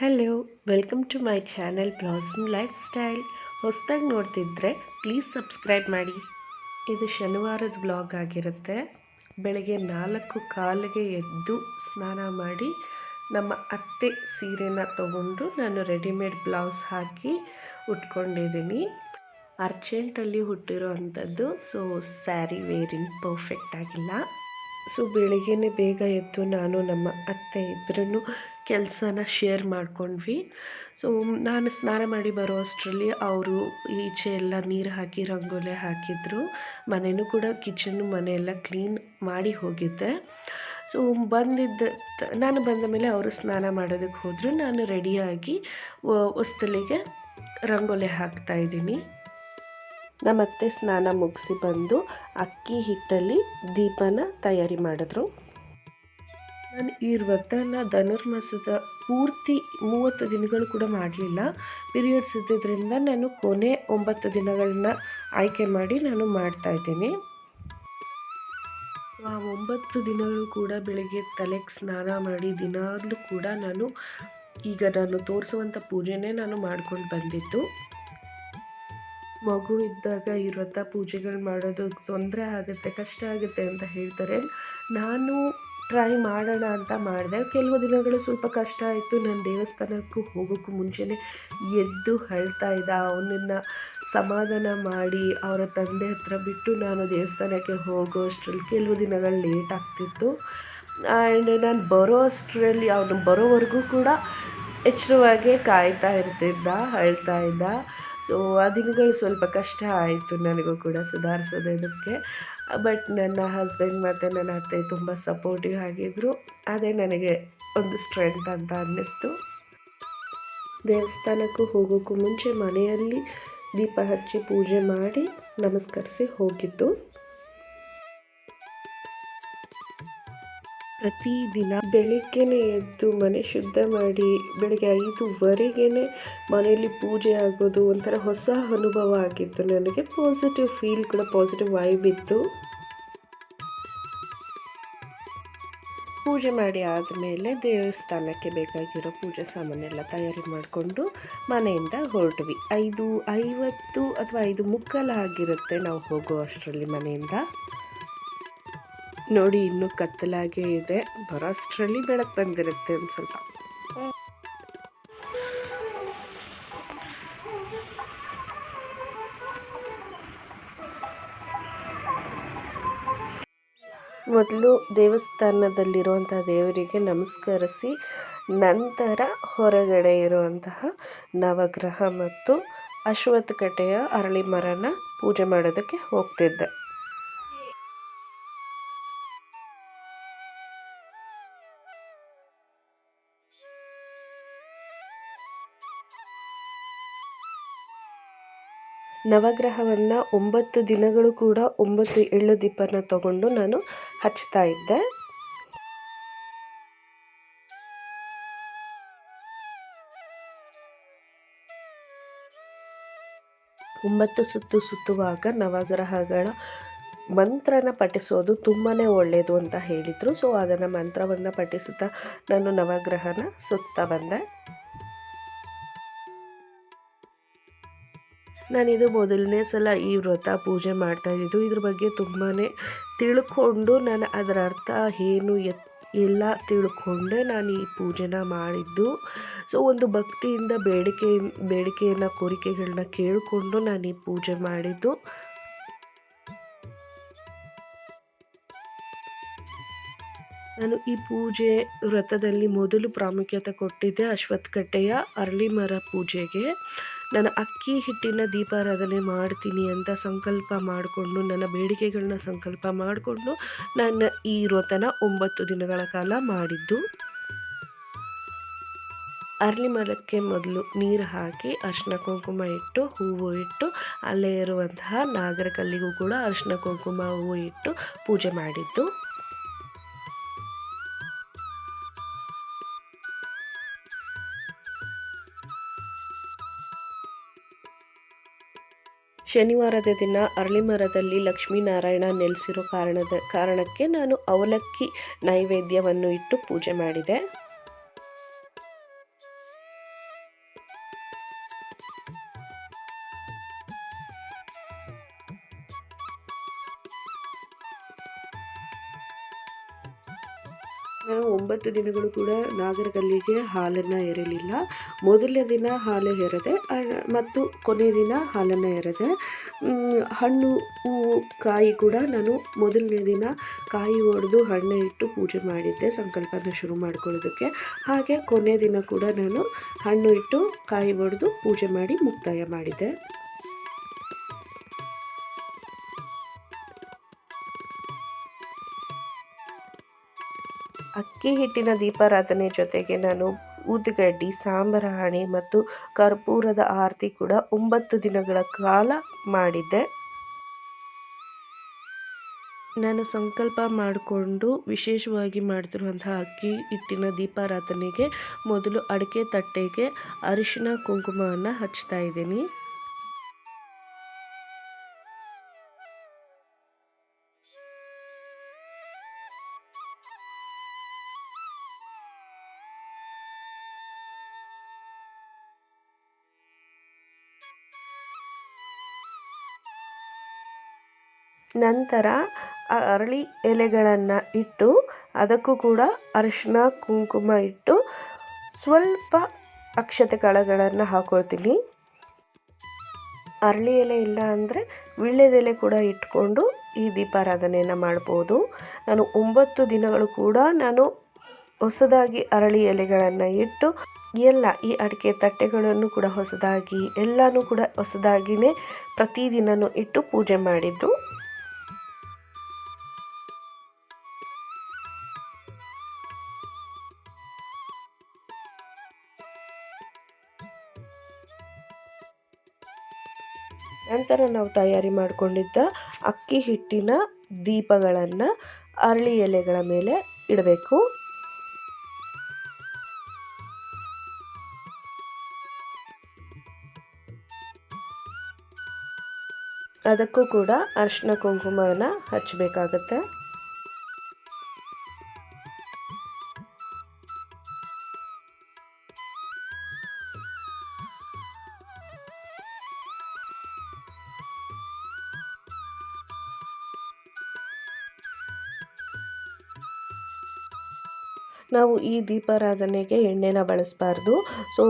Hello welcome to my channel blossom lifestyle ಹೊಸದಾಗಿ ನೋಡ್ತಿದ್ರೆ please subscribe ಮಾಡಿ. ಇದು ಶನಿವಾರದ ಬ್ಲಾಗ್ ಆಗಿರುತ್ತೆ. ಬೆಳಗ್ಗೆ ನಾಲ್ಕು ಕಾಲಿಗೆ ಎದ್ದು ಸ್ನಾನ ಮಾಡಿ ನಮ್ಮ ಅತ್ತೆ ಸೀರೆನ ತಗೊಂಡು ನಾನು ರೆಡಿಮೇಡ್ ಬ್ಲೌಸ್ ಹಾಕಿ ಉಟ್ಕೊಂಡಿದ್ದೀನಿ. ಅರ್ಜೆಂಟಲ್ಲಿ ಹುಟ್ಟಿರೋ ಅಂಥದ್ದು ಸೊ ಸ್ಯಾರಿ ವೇರಿಂಗ್ ಪರ್ಫೆಕ್ಟ್ ಆಗಿಲ್ಲ. ಸೊ ಬೆಳಿಗ್ಗೆ ಬೇಗ ಎದ್ದು ನಾನು ನಮ್ಮ ಅತ್ತೆ ಇಬ್ಬರೂ ಕೆಲಸನ ಶೇರ್ ಮಾಡ್ಕೊಂಡ್ವಿ. ಸೊ ನಾನು ಸ್ನಾನ ಮಾಡಿ ಬರೋ ಅಷ್ಟರಲ್ಲಿ ಅವರು ಈಚೆ ಎಲ್ಲ ನೀರು ಹಾಕಿ, ರಂಗೋಲೆ ಹಾಕಿದ್ರು. ಮನೆಯೂ ಕೂಡ ಕಿಚನ್ನು ಮನೆಯೆಲ್ಲ ಕ್ಲೀನ್ ಮಾಡಿ ಹೋಗಿದ್ದೆ. ಸೊ ಬಂದಿದ್ದ ನಾನು ಬಂದ ಮೇಲೆ ಅವರು ಸ್ನಾನ ಮಾಡೋದಕ್ಕೆ ಹೋದರು. ನಾನು ರೆಡಿಯಾಗಿ ಹೊಸ್ತಲಿಗೆ ರಂಗೋಲೆ ಹಾಕ್ತಾಯಿದ್ದೀನಿ ನಮ್ಮತ್ತೆ ಸ್ನಾನ ಮುಗಿಸಿ ಬಂದು ಅಕ್ಕಿ ಹಿಟ್ಟಲ್ಲಿ ದೀಪನ ತಯಾರಿ ಮಾಡಿದ್ರು. ನಾನು ಈ ವ್ರತನ ಧನುರ್ಮಾಸದ ಪೂರ್ತಿ ಮೂವತ್ತು ದಿನಗಳು ಕೂಡ ಮಾಡಲಿಲ್ಲ. ಪಿರಿಯಡ್ಸ್ ಇದ್ದಿದ್ದರಿಂದ ನಾನು ಕೊನೆ ಒಂಬತ್ತು ದಿನಗಳನ್ನ ಆಯ್ಕೆ ಮಾಡಿ ನಾನು ಮಾಡ್ತಾ ಇದ್ದೀನಿ. ಆ ಒಂಬತ್ತು ದಿನಗಳು ಕೂಡ ಬೆಳಗ್ಗೆ ತಲೆಗೆ ಸ್ನಾನ ಮಾಡಿ ದಿನಾಗಲೂ ಕೂಡ ನಾನು ಈಗ ನಾನು ತೋರಿಸುವಂಥ ಪೂಜೆನೇ ನಾನು ಮಾಡ್ಕೊಂಡು ಬಂದಿದ್ದು. ಮಗು ಇದ್ದಾಗ ಈ ವ್ರತ ಪೂಜೆಗಳು ಮಾಡೋದು ತೊಂದರೆ ಆಗುತ್ತೆ, ಕಷ್ಟ ಆಗುತ್ತೆ ಅಂತ ಹೇಳ್ತಾರೆ. ನಾನು ಟ್ರೈ ಮಾಡೋಣ ಅಂತ ಮಾಡಿದೆ. ಕೆಲವು ದಿನಗಳು ಸ್ವಲ್ಪ ಕಷ್ಟ ಆಯಿತು. ನಾನು ದೇವಸ್ಥಾನಕ್ಕೂ ಹೋಗೋಕ್ಕೂ ಮುಂಚೆನೇ ಎದ್ದು ಅಳ್ತಾ ಇದ್ದ. ಅವನನ್ನು ಸಮಾಧಾನ ಮಾಡಿ ಅವರ ತಂದೆ ಹತ್ರ ಬಿಟ್ಟು ನಾನು ದೇವಸ್ಥಾನಕ್ಕೆ ಹೋಗೋ ಅಷ್ಟರಲ್ಲಿ ಕೆಲವು ದಿನಗಳು ಲೇಟ್ ಆಗ್ತಿತ್ತು. ಆ್ಯಂಡ್ ನಾನು ಬರೋ ಅಷ್ಟರಲ್ಲಿ ಅವನು ಬರೋವರೆಗೂ ಕೂಡ ಎಚ್ಚರವಾಗೇ ಕಾಯ್ತಾ ಇರ್ತಿದ್ದ ಅಳ್ತಾ ಇದ್ದ. ಸೊ ಆ ದಿನಗಳು ಸ್ವಲ್ಪ ಕಷ್ಟ ಆಯಿತು ನನಗೂ ಕೂಡ ಸುಧಾರಿಸೋದಕ್ಕೆ. ಬಟ್ ನನ್ನ ಹಸ್ಬೆಂಡ್ ಮತ್ತು ನನ್ನ ಅತ್ತೆ ತುಂಬ ಸಪೋರ್ಟಿವ್ ಆಗಿದ್ದರು ಅದೇ ನನಗೆ ಒಂದು ಸ್ಟ್ರೆಂತ್ ಅಂತ ಅನ್ನಿಸ್ತು. ದೇವಸ್ಥಾನಕ್ಕೂ ಹೋಗೋಕ್ಕೂ ಮುಂಚೆ ಮನೆಯಲ್ಲಿ ದೀಪ ಹಚ್ಚಿ ಪೂಜೆ ಮಾಡಿ ನಮಸ್ಕರಿಸಿ ಹೋಗಿದ್ದು. ಪ್ರತಿದಿನ ಬೆಳಿಗ್ಗೆನೇ ಎದ್ದು ಮನೆ ಶುದ್ಧ ಮಾಡಿ ಬೆಳಗ್ಗೆ ಐದುವರೆಗೇ ಮನೆಯಲ್ಲಿ ಪೂಜೆ ಆಗೋದು ಒಂಥರ ಹೊಸ ಅನುಭವ ಆಗಿತ್ತು. ನನಗೆ ಪಾಸಿಟಿವ್ ಫೀಲ್ ಕೂಡ ಪಾಸಿಟಿವ್ ವೈಬ್ ಇತ್ತು. ಪೂಜೆ ಮಾಡಿ ಆದಮೇಲೆ ದೇವಸ್ಥಾನಕ್ಕೆ ಬೇಕಾಗಿರೋ ಪೂಜೆ ಸಾಮಾನೆಲ್ಲ ತಯಾರಿ ಮಾಡಿಕೊಂಡು ಮನೆಯಿಂದ ಹೊರಟ್ವಿ. ಐದು, ಐವತ್ತು ಅಥವಾ ಐದು ಮುಕ್ಕಾಲು ಆಗಿರುತ್ತೆ ನಾವು ಹೋಗೋ ಅಷ್ಟರಲ್ಲಿ ಮನೆಯಿಂದ. ನೋಡಿ, ಇನ್ನೂ ಕತ್ತಲಾಗೇ ಇದೆ. ಬರೋಷ್ಟರಲ್ಲಿ ಬೆಳಕು ಬಂದಿರುತ್ತೆ ಒಂದು ಸ್ವಲ್ಪ. ಮೊದಲು ದೇವಸ್ಥಾನದಲ್ಲಿರುವಂಥ ದೇವರಿಗೆ ನಮಸ್ಕರಿಸಿ ನಂತರ ಹೊರಗಡೆ ಇರುವಂತಹ ನವಗ್ರಹ ಮತ್ತು ಅಶ್ವತ್ಥಕಟ್ಟೆಯ ಅರಳಿ ಮರನ ಪೂಜೆ ಮಾಡೋದಕ್ಕೆ ಹೋಗ್ತಿದ್ದೆ. ನವಗ್ರಹವನ್ನು ಒಂಬತ್ತು ದಿನಗಳು ಕೂಡ ಒಂಬತ್ತು ಎಳ್ಳು ದೀಪನ ತಗೊಂಡು ನಾನು ಹಚ್ತಾ ಇದ್ದೆ. ಒಂಬತ್ತು ಸುತ್ತು ಸುತ್ತುವಾಗ ನವಗ್ರಹಗಳ ಮಂತ್ರನ ಪಠಿಸೋದು ತುಂಬಾ ಒಳ್ಳೆಯದು ಅಂತ ಹೇಳಿದರು. ಸೊ ಅದನ್ನು ಮಂತ್ರವನ್ನು ಪಠಿಸುತ್ತಾ ನಾನು ನವಗ್ರಹನ ಸುತ್ತ ಬಂದೆ. ನಾನಿದು ಮೊದಲನೇ ಸಲ ಈ ವ್ರತ ಪೂಜೆ ಮಾಡ್ತಾ ಇದ್ದಿದ್ದು ಇದ್ರ ಬಗ್ಗೆ ತುಂಬಾ ತಿಳ್ಕೊಂಡು ನಾನು ಅದರ ಅರ್ಥ ಏನು ಎತ್, ಎಲ್ಲ ತಿಳ್ಕೊಂಡೆ ನಾನು ಈ ಪೂಜೆನ ಮಾಡಿದ್ದು. ಸೊ ಒಂದು ಭಕ್ತಿಯಿಂದ ಬೇಡಿಕೆ, ಬೇಡಿಕೆಯನ್ನು ಕೋರಿಕೆಗಳನ್ನ ಕೇಳಿಕೊಂಡು ನಾನು ಈ ಪೂಜೆ ಮಾಡಿದ್ದು. ನಾನು ಈ ಪೂಜೆ ವ್ರತದಲ್ಲಿ ಮೊದಲು ಪ್ರಾಮುಖ್ಯತೆ ಕೊಟ್ಟಿದ್ದೆ ಅಶ್ವತ್ಥಕಟ್ಟೆಯ ಅರಳಿ ಮರ ಪೂಜೆಗೆ. ನಾನು ಅಕ್ಕಿ ಹಿಟ್ಟಿನ ದೀಪಾರಾಧನೆ ಮಾಡ್ತೀನಿ ಅಂತ ಸಂಕಲ್ಪ ಮಾಡಿಕೊಂಡು, ನನ್ನ ಬೇಡಿಕೆಗಳನ್ನ ಸಂಕಲ್ಪ ಮಾಡಿಕೊಂಡು ನಾನು ಈ ವ್ರತನ ಒಂಬತ್ತು ದಿನಗಳ ಕಾಲ ಮಾಡಿದ್ದು. ಅರಳಿ ಮರಕ್ಕೆ ಮೊದಲು ನೀರು ಹಾಕಿ ಅರಿಶಿನ ಕುಂಕುಮ ಇಟ್ಟು, ಹೂವು ಇಟ್ಟು, ಅಲ್ಲೇ ಇರುವಂತಹ ನಾಗರ ಕಲ್ಲಿಗೂ ಕೂಡ ಅರ್ಶಿನ ಕುಂಕುಮ, ಹೂವು ಇಟ್ಟು ಪೂಜೆ ಮಾಡಿದ್ದು. ಶನಿವಾರದ ದಿನ ಅರಳಿ ಮರದಲ್ಲಿ ಲಕ್ಷ್ಮೀನಾರಾಯಣ ನೆಲೆಸಿರೋ ಕಾರಣದ ಕಾರಣಕ್ಕೆ ನಾನು ಅವಲಕ್ಕಿ ನೈವೇದ್ಯವನ್ನು ಇಟ್ಟು ಪೂಜೆ ಮಾಡಿದೆ. ಒಂಬತ್ತು ದಿನಗಳು ಕೂಡ ನಾಗರಗಲ್ಲಿಗೆ ಹಾಲನ್ನು ಎರಲಿಲ್ಲ. ಮೊದಲನೇ ದಿನ ಹಾಲು ಎರದೆ ಮತ್ತು ಕೊನೆ ದಿನ ಹಾಲನ್ನು ಎರದೆ. ಹಣ್ಣು ಹೂವು ಕಾಯಿ ಕೂಡ ನಾನು ಮೊದಲನೇ ದಿನ ಕಾಯಿ ಒಡೆದು ಹಣ್ಣು ಇಟ್ಟು ಪೂಜೆ ಮಾಡಿದ್ದೆ, ಸಂಕಲ್ಪನ ಶುರು ಮಾಡ್ಕೊಳ್ಳೋದಕ್ಕೆ. ಹಾಗೆ ಕೊನೆ ದಿನ ಕೂಡ ನಾನು ಹಣ್ಣು ಇಟ್ಟು ಕಾಯಿ ಒಡೆದು ಪೂಜೆ ಮಾಡಿ ಮುಕ್ತಾಯ ಮಾಡಿದ್ದೆ. ಅಕ್ಕಿ ಹಿಟ್ಟಿನ ದೀಪಾರಾಧನೆ ಜೊತೆಗೆ ನಾನು ಊದುಗಡ್ಡಿ ಸಾಂಬ್ರಾಣಿ ಮತ್ತು ಕರ್ಪೂರದ ಆರತಿ ಕೂಡ ಒಂಬತ್ತು ದಿನಗಳ ಕಾಲ ಮಾಡಿದ್ದೆ. ನಾನು ಸಂಕಲ್ಪ ಮಾಡಿಕೊಂಡು ವಿಶೇಷವಾಗಿ ಮಾಡ್ತಿರುವಂತಹ ಅಕ್ಕಿ ಹಿಟ್ಟಿನ ದೀಪಾರಾಧನೆಗೆ ಮೊದಲು ಅಡಿಕೆ ತಟ್ಟೆಗೆ ಅರಿಶಿನ, ಕುಂಕುಮವನ್ನು ಹಚ್ತಾ ಇದ್ದೀನಿ. ನಂತರ ಆ ಅರಳಿ ಎಲೆಗಳನ್ನು ಇಟ್ಟು ಅದಕ್ಕೂ ಕೂಡ ಅರಿಶಿನ ಕುಂಕುಮ ಇಟ್ಟು ಸ್ವಲ್ಪ ಅಕ್ಷತೆ ಕಾಳುಗಳನ್ನು ಹಾಕ್ಕೊಳ್ತೀನಿ ಅರಳಿ ಎಲೆ ಇಲ್ಲ ಅಂದರೆ ವೀಳ್ಯದೆಲೆ ಕೂಡ ಇಟ್ಕೊಂಡು ಈ ದೀಪಾರಾಧನೆಯನ್ನು ಮಾಡ್ಬೋದು. ನಾನು ಒಂಬತ್ತು ದಿನಗಳು ಕೂಡ ನಾನು ಹೊಸದಾಗಿ ಅರಳಿ ಎಲೆಗಳನ್ನು ಇಟ್ಟು ಎಲ್ಲ ಈ ಅಡಿಕೆ ತಟ್ಟೆಗಳನ್ನು ಕೂಡ ಹೊಸದಾಗಿ, ಎಲ್ಲನೂ ಕೂಡ ಹೊಸದಾಗಿಯೇ ಪ್ರತಿದಿನವೂ ಇಟ್ಟು ಪೂಜೆ ಮಾಡಿದ್ದು. ನಂತರ ನಾವು ತಯಾರಿ ಮಾಡಿಕೊಂಡಿದ್ದ ಅಕ್ಕಿ ಹಿಟ್ಟಿನ ದೀಪಗಳನ್ನು ಅರಳಿ ಎಲೆಗಳ ಮೇಲೆ ಇಡಬೇಕು. ಅದಕ್ಕೂ ಕೂಡ ಅರಿಶಿನ ಕುಂಕುಮವನ್ನು ಹಚ್ಚಬೇಕಾಗತ್ತೆ ನಾವು ಈ ದೀಪಾರಾಧನೆಗೆ ಎಣ್ಣೆನ ಬಳಸಬಾರ್ದು. ಸೊ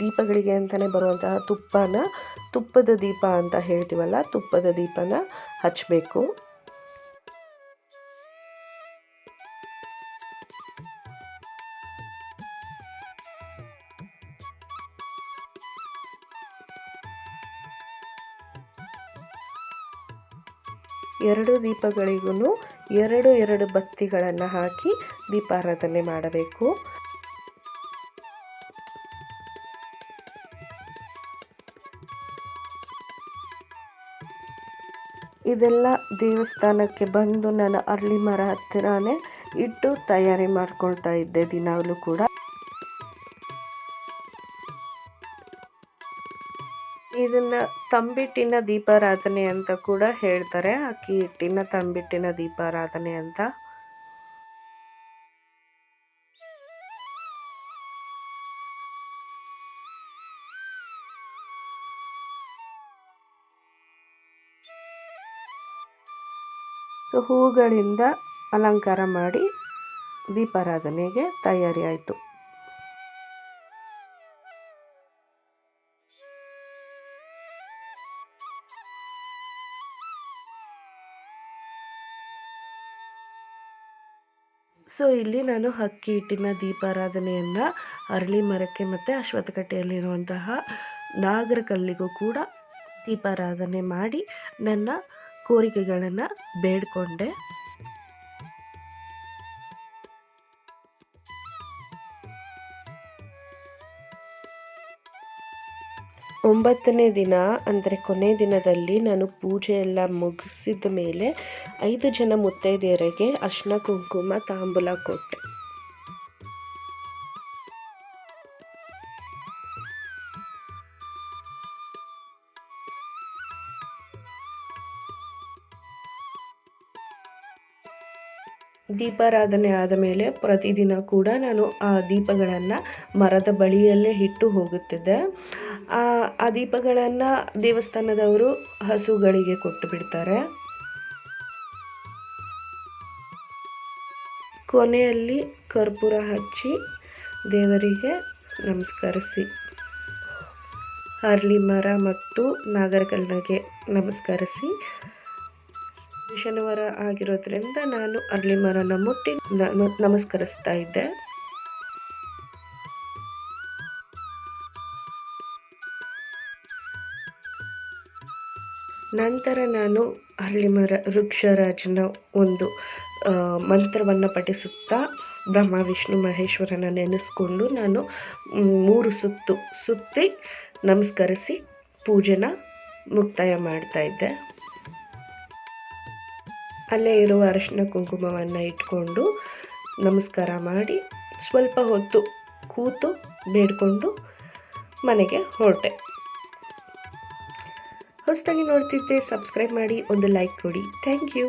ದೀಪಗಳಿಗೆ ಅಂತಲೇ ಬರುವಂತಹ ತುಪ್ಪನ, ತುಪ್ಪದ ದೀಪ ಅಂತ ಹೇಳ್ತೀವಲ್ಲ, ತುಪ್ಪದ ದೀಪನ ಹಚ್ಚಬೇಕು ಎರಡು ದೀಪಗಳಿಗೂ ಎರಡು ಎರಡು ಬತ್ತಿಗಳನ್ನು ಹಾಕಿ ದೀಪಾರಾಧನೆ ಮಾಡಬೇಕು. ಇದೆಲ್ಲ ದೇವಸ್ಥಾನಕ್ಕೆ ಬಂದು ನಾನು ಅರಳಿ ಮರ ಹತ್ತಿರನೇ ಇಟ್ಟು ತಯಾರಿ ಮಾಡ್ಕೊಳ್ತಾ ಇದ್ದೆ ದಿನಾಗಲೂ ಕೂಡ. ಇದನ್ನ ತಂಬಿಟ್ಟಿನ ದೀಪಾರಾಧನೆ ಅಂತ ಕೂಡ ಹೇಳ್ತಾರೆ. ಅಕ್ಕಿ ಹಿಟ್ಟಿನ ತಂಬಿಟ್ಟಿನ ದೀಪಾರಾಧನೆ ಅಂತ. ಸೊ ಹೂಗಳಿಂದ ಅಲಂಕಾರ ಮಾಡಿ ದೀಪಾರಾಧನೆಗೆ ತಯಾರಿ ಆಯಿತು. ಸೊ ಇಲ್ಲಿ ನಾನು ಅಕ್ಕಿ ಹಿಟ್ಟಿನ ದೀಪಾರಾಧನೆಯನ್ನು ಅರಳಿ ಮರಕ್ಕೆ ಮತ್ತು ಅಶ್ವತ್ಥಕಟ್ಟೆಯಲ್ಲಿರುವಂತಹ ನಾಗರಕಲ್ಲಿಗೂ ಕೂಡ ದೀಪಾರಾಧನೆ ಮಾಡಿ ನನ್ನ ಕೋರಿಕೆಗಳನ್ನು ಬೇಡಿಕೊಂಡೆ. ಒಂಬತ್ತನೇ ದಿನ ಅಂದರೆ ಕೊನೆ ದಿನದಲ್ಲಿ ನಾನು ಪೂಜೆ ಎಲ್ಲ ಮುಗಿಸಿದ ಮೇಲೆ ಐದು ಜನ ಮುತ್ತೈದೆಯರಿಗೆ ಅರ್ಶಿನ ಕುಂಕುಮ ತಾಂಬೂಲ ಕೊಟ್ಟೆ. ದೀಪಾರಾಧನೆ ಆದ ಮೇಲೆ ಪ್ರತಿದಿನ ಕೂಡ ನಾನು ಆ ದೀಪಗಳನ್ನು ಮರದ ಬಳಿಯಲ್ಲೇ ಇಟ್ಟು ಹೋಗುತ್ತಿದ್ದೆ. ಆ ದೀಪಗಳನ್ನು ದೇವಸ್ಥಾನದವರು ಹಸುಗಳಿಗೆ ಕೊಟ್ಟು ಬಿಡ್ತಾರೆ. ಕೊನೆಯಲ್ಲಿ ಕರ್ಪೂರ ಹಚ್ಚಿ ದೇವರಿಗೆ ನಮಸ್ಕರಿಸಿ. ಅರಳಿ ಮರ ಮತ್ತು ನಾಗರಕಲ್ಲಿಗೆ ನಮಸ್ಕರಿಸಿ. ಶನಿವಾರ ಆಗಿರೋದ್ರಿಂದ ನಾನು ಅರಳಿ ಮರನ ಮುಟ್ಟಿ ನಮಸ್ಕರಿಸ್ತಾ ಇದ್ದೆ. ನಂತರ ನಾನು ಅರಳಿ ಮರ ವೃಕ್ಷರಾಜನ ಒಂದು ಮಂತ್ರವನ್ನು ಪಠಿಸುತ್ತಾ ಬ್ರಹ್ಮ, ವಿಷ್ಣು, ಮಹೇಶ್ವರನ ನೆನೆಸ್ಕೊಂಡು ನಾನು ಮೂರು ಸುತ್ತು ಸುತ್ತಿ ನಮಸ್ಕರಿಸಿ ಪೂಜೆನ ಮುಕ್ತಾಯ ಮಾಡ್ತಾ ಇದ್ದೆ. ಅಲ್ಲೇ ಇರುವ ಅರಿಶಿನ ಕುಂಕುಮವನ್ನು ಇಟ್ಕೊಂಡು ನಮಸ್ಕಾರ ಮಾಡಿ ಸ್ವಲ್ಪ ಹೊತ್ತು ಕೂತು ಬೇಡಿಕೊಂಡು ಮನೆಗೆ ಹೊರಟೆ. ಹೊಸದಾಗಿ ನೋಡ್ತಿದ್ದೆ ಸಬ್ಸ್ಕ್ರೈಬ್ ಮಾಡಿ, ಒಂದು ಲೈಕ್ ಕೊಡಿ. Thank you